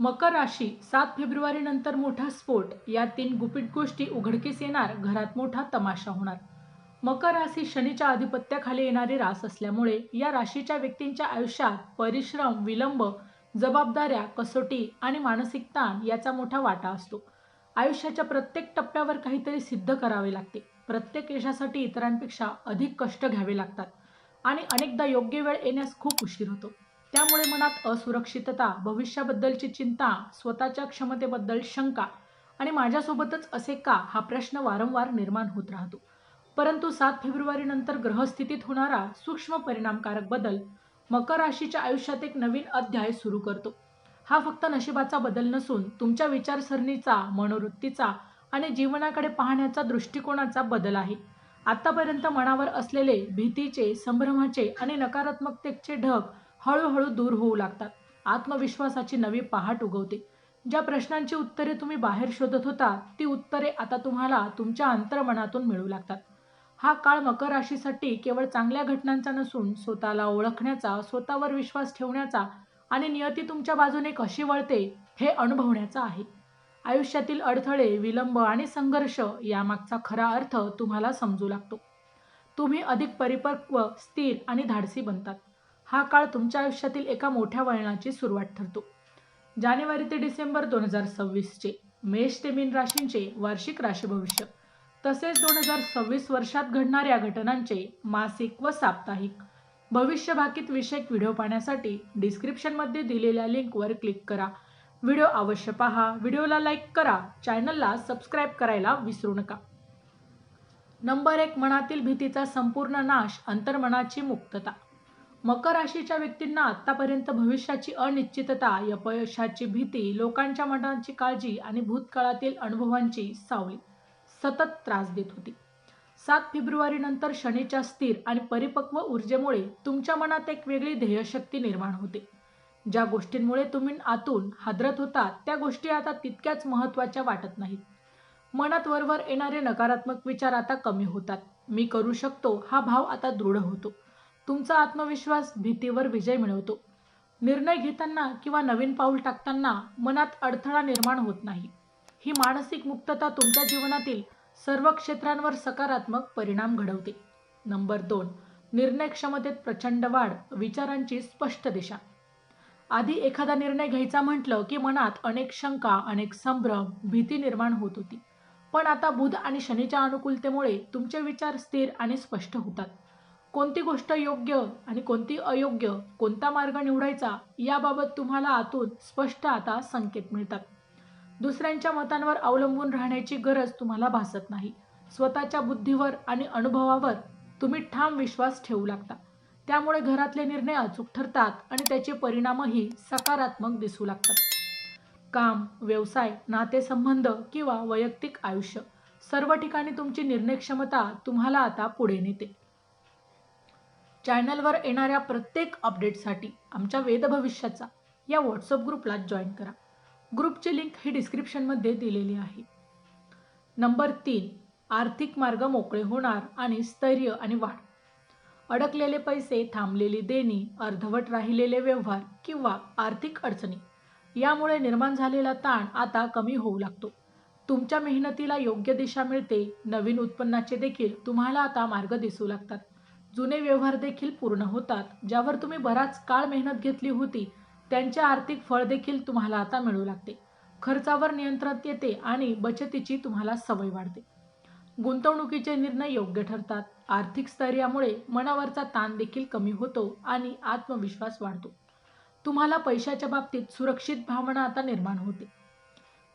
मकर राशी सात फेब्रुवारी नंतर मोठा स्फोट. या तीन गुपित गोष्टी उघडकीस येणार घरात मोठा तमाशा होणार. मकर राशी शनीच्या आधिपत्याखाली येणारी रास असल्यामुळे या राशीच्या व्यक्तींच्या आयुष्यात परिश्रम विलंब जबाबदाऱ्या कसोटी आणि मानसिक ताण याचा मोठा वाटा असतो. आयुष्याच्या प्रत्येक टप्प्यावर काहीतरी सिद्ध करावे लागते. प्रत्येक यशासाठी इतरांपेक्षा अधिक कष्ट घ्यावे लागतात आणि अनेकदा योग्य वेळ येण्यास खूप उशीर होतो. त्यामुळे मनात असुरक्षितता भविष्याबद्दलची चिंता स्वतःच्या क्षमतेबद्दल शंका आणि माझ्यासोबतच असे का हा प्रश्न वारंवार निर्माण होत राहतो. परंतु सात फेब्रुवारीनंतर ग्रहस्थितीत होणारा सूक्ष्म परिणामकारक बदल मकर राशीच्या आयुष्यात एक नवीन अध्याय सुरू करतो. हा फक्त नशिबाचा बदल नसून तुमच्या विचारसरणीचा मनोवृत्तीचा आणि जीवनाकडे पाहण्याचा दृष्टिकोनाचा बदल आहे. आतापर्यंत मनावर असलेले भीतीचे संभ्रमाचे आणि नकारात्मकतेचे ढग हळूहळू दूर होऊ लागतात. आत्मविश्वासाची नवी पहाट उगवते. ज्या प्रश्नांची उत्तरे तुम्ही बाहेर शोधत होता ती उत्तरे आता तुम्हाला तुमच्या अंतर्मनातून मिळू लागतात. हा काळ मकर राशीसाठी केवळ चांगल्या घटनांचा नसून स्वतःला ओळखण्याचा स्वतःवर विश्वास ठेवण्याचा आणि नियती तुमच्या बाजूने कशी वळते हे अनुभवण्याचा आहे. आयुष्यातील अडथळे विलंब आणि संघर्ष यामागचा खरा अर्थ तुम्हाला समजू लागतो. तुम्ही अधिक परिपक्व स्थिर आणि धाडसी बनतात. हा काळ तुमच्या आयुष्यातील एका मोठ्या वळणाची सुरुवात ठरतो. जानेवारी ते डिसेंबर दोन हजार सव्वीसचे मेष ते मीन राशींचे वार्षिक राशी भविष्य तसेच दोन हजार सव्वीस वर्षात घडणाऱ्या घटनांचे मासिक व साप्ताहिक. भविष्यभाकीत विषयक व्हिडिओ पाहण्यासाठी डिस्क्रिप्शनमध्ये दिलेल्या लिंकवर क्लिक करा. व्हिडिओ अवश्य पहा. व्हिडिओला लाईक करा. चॅनलला सबस्क्राईब करायला विसरू नका. नंबर एक मनातील भीतीचा संपूर्ण नाश अंतर्मनाची मुक्तता. मकर राशीच्या व्यक्तींना आतापर्यंत भविष्याची अनिश्चितता अपयशाची भीती लोकांच्या मनाची काळजी आणि भूतकाळातील अनुभवांची सावली सतत त्रास देत होती. सात फेब्रुवारी नंतर शनीच्या स्थिर आणि परिपक्व ऊर्जेमुळे तुमच्या मनात एक वेगळी ध्येयशक्ती निर्माण होते. ज्या गोष्टींमुळे तुम्ही आतून हादरत होता त्या गोष्टी आता तितक्याच महत्त्वाच्या वाटत नाहीत. मनात वरवर येणारे नकारात्मक विचार आता कमी होतात. मी करू शकतो हा भाव आता दृढ होतो. तुमचा आत्मविश्वास भीतीवर विजय मिळवतो. निर्णय घेताना किंवा नवीन पाऊल टाकताना मनात अडथळा निर्माण होत नाही. ही मानसिक मुक्तता तुमच्या जीवनातील सर्व क्षेत्रांवर सकारात्मक परिणाम घडवते. नंबर दोन निर्णय क्षमतेत प्रचंड वाढ विचारांची स्पष्ट दिशा. आधी एखादा निर्णय घ्यायचा म्हटलं की मनात अनेक शंका अनेक संभ्रम भीती निर्माण होत होती. पण आता बुध आणि शनीच्या अनुकूलतेमुळे तुमचे विचार स्थिर आणि स्पष्ट होतात. कोणती गोष्ट योग्य आणि कोणती अयोग्य कोणता मार्ग निवडायचा याबाबत तुम्हाला आतून स्पष्ट आता संकेत मिळतात. दुसऱ्यांच्या मतांवर अवलंबून राहण्याची गरज तुम्हाला भासत नाही. स्वतःच्या बुद्धीवर आणि अनुभवावर तुम्ही ठाम विश्वास ठेवू लागता. त्यामुळे घरातले निर्णय अचूक ठरतात आणि त्याचे परिणामही सकारात्मक दिसू लागतात. काम व्यवसाय नातेसंबंध किंवा वैयक्तिक आयुष्य सर्व ठिकाणी तुमची निर्णय क्षमता तुम्हाला आता पुढे नेते. चॅनलवर येणाऱ्या प्रत्येक अपडेटसाठी आमच्या वेद भविष्याचा या व्हॉट्सअप ग्रुपला जॉईन करा. ग्रुपची लिंक ही डिस्क्रिप्शनमध्ये दिलेली आहे. नंबर तीन आर्थिक मार्ग मोकळे होणार आणि स्थैर्य आणि वाढ. अडकलेले पैसे थांबलेली देणी अर्धवट राहिलेले व्यवहार किंवा आर्थिक अडचणी यामुळे निर्माण झालेला ताण आता कमी होऊ लागतो. तुमच्या मेहनतीला योग्य दिशा मिळते. नवीन उत्पन्नाचे देखील तुम्हाला आता मार्ग दिसू लागतात. जुने व्यवहार देखील पूर्ण होतात ज्यावर तुम्ही बराच काळ मेहनत घेतली होती त्यांचे आर्थिक फळ देखील तुम्हाला आता मिळू लागते. खर्चावर नियंत्रण येते आणि बचतीची तुम्हाला सवय वाढते. गुंतवणुकीचे निर्णय योग्य ठरतात. आर्थिक स्थैर्यामुळे मनावरचा ताण देखील कमी होतो आणि आत्मविश्वास वाढतो. तुम्हाला पैशाच्या बाबतीत सुरक्षित भावना आता निर्माण होते.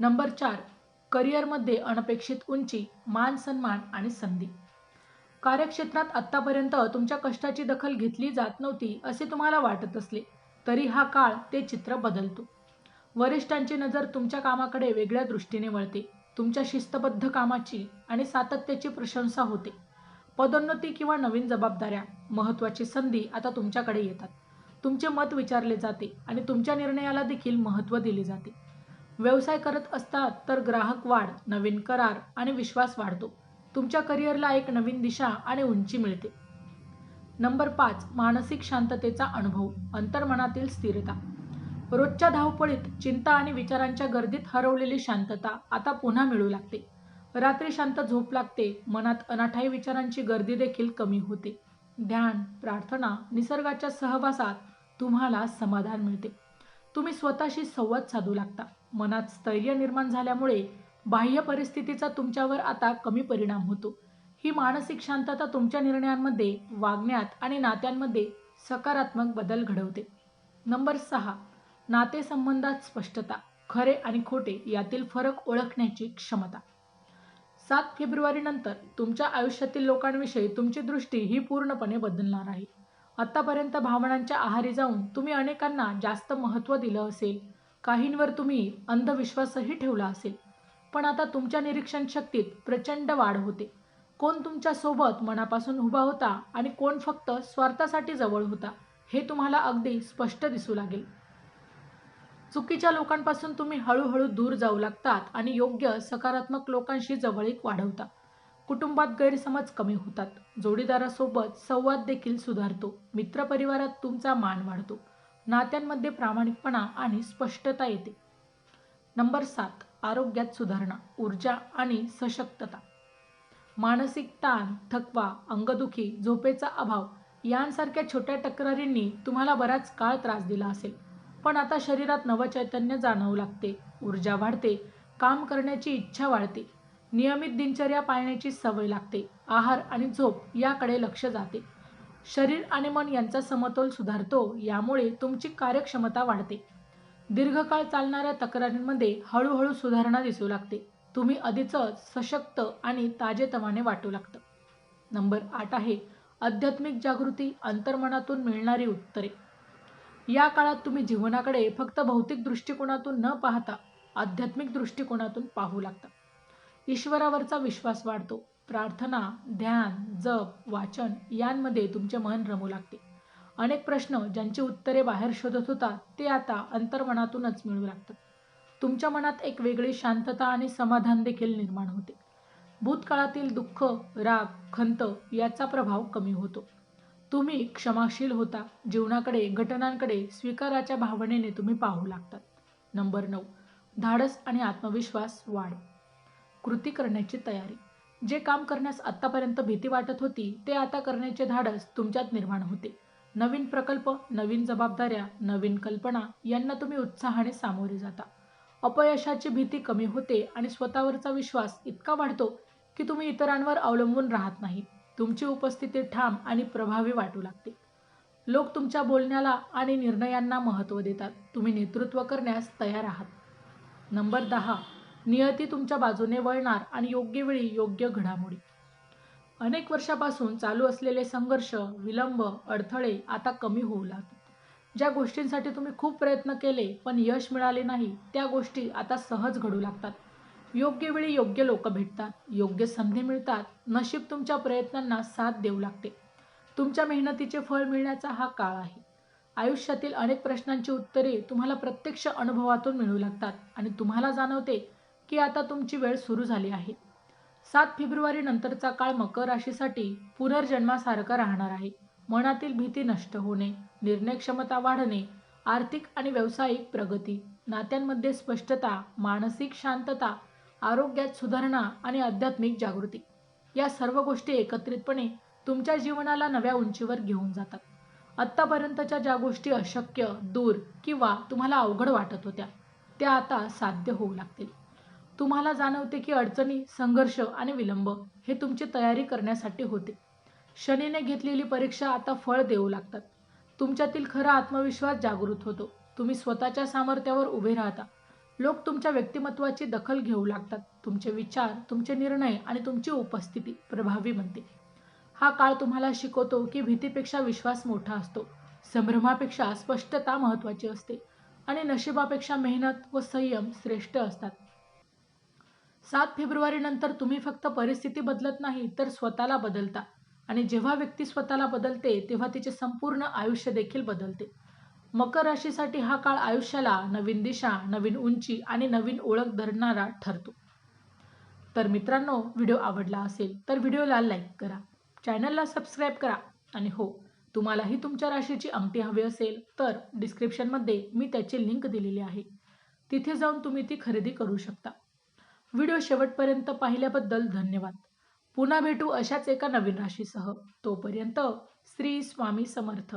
नंबर चार करिअरमध्ये अनपेक्षित उंची मान सन्मान आणि संधी. कार्यक्षेत्रात आत्तापर्यंत तुमच्या कष्टाची दखल घेतली जात नव्हती असे तुम्हाला वाटत असले तरी हा काळ ते चित्र बदलतो. वरिष्ठांची नजर तुमच्या कामाकडे वेगळ्या दृष्टीने वळते. तुमच्या शिस्तबद्ध कामाची आणि सातत्याची प्रशंसा होते. पदोन्नती किंवा नवीन जबाबदाऱ्या महत्त्वाची संधी आता तुमच्याकडे येतात. तुमचे मत विचारले जाते आणि तुमच्या निर्णयाला देखील महत्त्व दिले जाते. व्यवसाय करत असतात तर ग्राहक वाढ नवीन करार आणि विश्वास वाढतो. तुमच्या करिअरला एक नवीन दिशा आणि उंची मिळते. नंबर पाच मानसिक शांततेचा अनुभव अंतर्मनातील स्थिरता. रोजच्या धावपळीत चिंता आणि विचारांच्या गर्दीत हरवलेली शांतता आता पुन्हा मिळू लागते. रात्री शांत झोप लागते मनात अनाठाई विचारांची गर्दी देखील कमी होते. ध्यान प्रार्थना निसर्गाच्या सहवासात तुम्हाला समाधान मिळते. तुम्ही स्वतःशी संवाद साधू लागता. मनात स्थैर्य निर्माण झाल्यामुळे बाह्य परिस्थितीचा तुमच्यावर आता कमी परिणाम होतो. ही मानसिक शांतता तुमच्या निर्णयांमध्ये वागण्यात आणि नात्यांमध्ये सकारात्मक बदल घडवते. नंबर सहा नातेसंबंधात स्पष्टता खरे आणि खोटे यातील फरक ओळखण्याची क्षमता. सात फेब्रुवारीनंतर तुमच्या आयुष्यातील लोकांविषयी तुमची दृष्टी ही पूर्णपणे बदलणार आहे. आत्तापर्यंत भावनांच्या आहारी जाऊन तुम्ही अनेकांना जास्त महत्त्व दिलं असेल. काहींवर तुम्ही अंधविश्वासही ठेवला असेल. पण आता तुमच्या निरीक्षण शक्तीत प्रचंड वाढ होते. कोण तुमच्यासोबत मनापासून उभा होता आणि कोण फक्त स्वार्थासाठी जवळ होता हे तुम्हाला अगदी स्पष्ट दिसू लागेल. चुकीच्या लोकांपासून तुम्ही हळूहळू दूर जाऊ लागतात आणि योग्य सकारात्मक लोकांशी जवळीक वाढवता. कुटुंबात गैरसमज कमी होतात. जोडीदारासोबत संवाद देखील सुधारतो. मित्रपरिवारात तुमचा मान वाढतो. नात्यांमध्ये प्रामाणिकपणा आणि स्पष्टता येते. नंबर सात. आरोग्यात सुधारणा ऊर्जा आणि सशक्तता. मानसिक ताण थकवा अंगदुखी झोपेचा अभाव यांसारख्या छोट्या तक्रारींनी तुम्हाला बराच काळ त्रास दिला असेल. पण आता शरीरात नवचैतन्य जाणवू लागते ऊर्जा वाढते काम करण्याची इच्छा वाढते नियमित दिनचर्या पाळण्याची सवय लागते आहार आणि झोप याकडे लक्ष जाते. शरीर आणि मन यांचा समतोल सुधारतो यामुळे तुमची कार्यक्षमता वाढते. दीर्घकाळ चालणाऱ्या तक्रारींमध्ये हळूहळू सुधारणा दिसू लागते. तुम्ही अधिकच सशक्त आणि ताजेतवाने वाटू लागतं. नंबर आठ आहे आध्यात्मिक जागृती अंतर्मनातून मिळणारी उत्तरे. या काळात तुम्ही जीवनाकडे फक्त भौतिक दृष्टिकोनातून न पाहता आध्यात्मिक दृष्टिकोनातून पाहू लागता. ईश्वरावरचा विश्वास वाढतो. प्रार्थना ध्यान जप वाचन यांमध्ये तुमचे मन रमू लागते. अनेक प्रश्न ज्यांची उत्तरे बाहेर शोधत होता ते आता अंतर्मनातूनच मिळू लागतात. तुमच्या मनात एक वेगळी शांतता आणि समाधान देखील निर्माण होते. भूतकाळातील दुःख राग खंत याचा प्रभाव कमी होतो. तुम्ही क्षमाशील होता जीवनाकडे घटनांकडे स्वीकाराच्या भावनेने तुम्ही पाहू लागतात. नंबर नऊ धाडस आणि आत्मविश्वास वाढ. कृती करण्याची तयारी. जे काम करण्यास आत्तापर्यंत भीती वाटत होती ते आता करण्याचे धाडस तुमच्यात निर्माण होते. नवीन प्रकल्प नवीन जबाबदाऱ्या नवीन कल्पना यांना तुम्ही उत्साहाने सामोरे जाता. अपयशाची भीती कमी होते आणि स्वतःवरचा विश्वास इतका वाढतो की तुम्ही इतरांवर अवलंबून राहत नाही. तुमची उपस्थिती ठाम आणि प्रभावी वाटू लागते. लोक तुमच्या बोलण्याला आणि निर्णयांना महत्त्व देतात. तुम्ही नेतृत्व करण्यास तयार आहात. नंबर दहा. नियती तुमच्या बाजूने वळणार आणि योग्य वेळी योग्य घडामोडी. अनेक वर्षापासून चालू असलेले संघर्ष विलंब अडथळे आता कमी होऊ लागतात ज्या गोष्टींसाठी तुम्ही खूप प्रयत्न केले पण यश मिळाले नाही त्या गोष्टी आता सहज घडू लागतात. योग्य वेळी योग्य लोक भेटतात योग्य संधी मिळतात नशीब तुमच्या प्रयत्नांना साथ देऊ लागते. तुमच्या मेहनतीचे फळ मिळण्याचा हा काळ आहे. आयुष्यातील अनेक प्रश्नांची उत्तरे तुम्हाला प्रत्यक्ष अनुभवातून मिळू लागतात आणि तुम्हाला जाणवते की आता तुमची वेळ सुरू झाली आहे. सात फेब्रुवारी नंतरचा काळ मकर राशीसाठी पुनर्जन्मासारखा राहणार आहे. मनातील भीती नष्ट होणे निर्णय क्षमता वाढणे आर्थिक आणि व्यावसायिक प्रगती नात्यांमध्ये स्पष्टता मानसिक शांतता आरोग्यात सुधारणा आणि आध्यात्मिक जागृती या सर्व गोष्टी एकत्रितपणे तुमच्या जीवनाला नव्या उंचीवर घेऊन जातात. आत्तापर्यंतच्या ज्या गोष्टी अशक्य दूर किंवा तुम्हाला अवघड वाटत होत्या त्या आता साध्य होऊ लागतील. तुम्हाला जाणवते की अडचणी संघर्ष आणि विलंब हे तुमची तयारी करण्यासाठी होते. शनीने घेतलेली परीक्षा आता फळ देऊ लागतात. तुमच्यातील खरा आत्मविश्वास जागृत होतो. तुम्ही स्वतःच्या सामर्थ्यावर उभे राहता. लोक तुमच्या व्यक्तिमत्वाची दखल घेऊ लागतात. तुमचे विचार तुमचे निर्णय आणि तुमची उपस्थिती प्रभावी बनते. हा काळ तुम्हाला शिकवतो की भीतीपेक्षा विश्वास मोठा असतो. संभ्रमापेक्षा स्पष्टता महत्त्वाची असते. आणि नशिबापेक्षा मेहनत व संयम श्रेष्ठ असतात. सात फेब्रुवारीनंतर तुम्ही फक्त परिस्थिती बदलत नाही तर स्वतःला बदलता. आणि जेव्हा व्यक्ती स्वतःला बदलते तेव्हा तिचे संपूर्ण आयुष्य देखील बदलते. मकर राशीसाठी हा काळ आयुष्याला नवीन दिशा नवीन उंची आणि नवीन ओळख धरणारा ठरतो. तर मित्रांनो व्हिडिओ आवडला असेल तर व्हिडिओला लाईक करा चॅनलला सबस्क्राईब करा. आणि हो तुम्हालाही तुमच्या राशीची अंगठी हवी असेल तर डिस्क्रिप्शनमध्ये मी त्याची लिंक दिलेली आहे. तिथे जाऊन तुम्ही ती खरेदी करू शकता. व्हिडिओ शेवटपर्यंत पाहिल्याबद्दल धन्यवाद. पुन्हा भेटू अशाच एका नवीन राशीसह. तोपर्यंत श्री स्वामी समर्थ.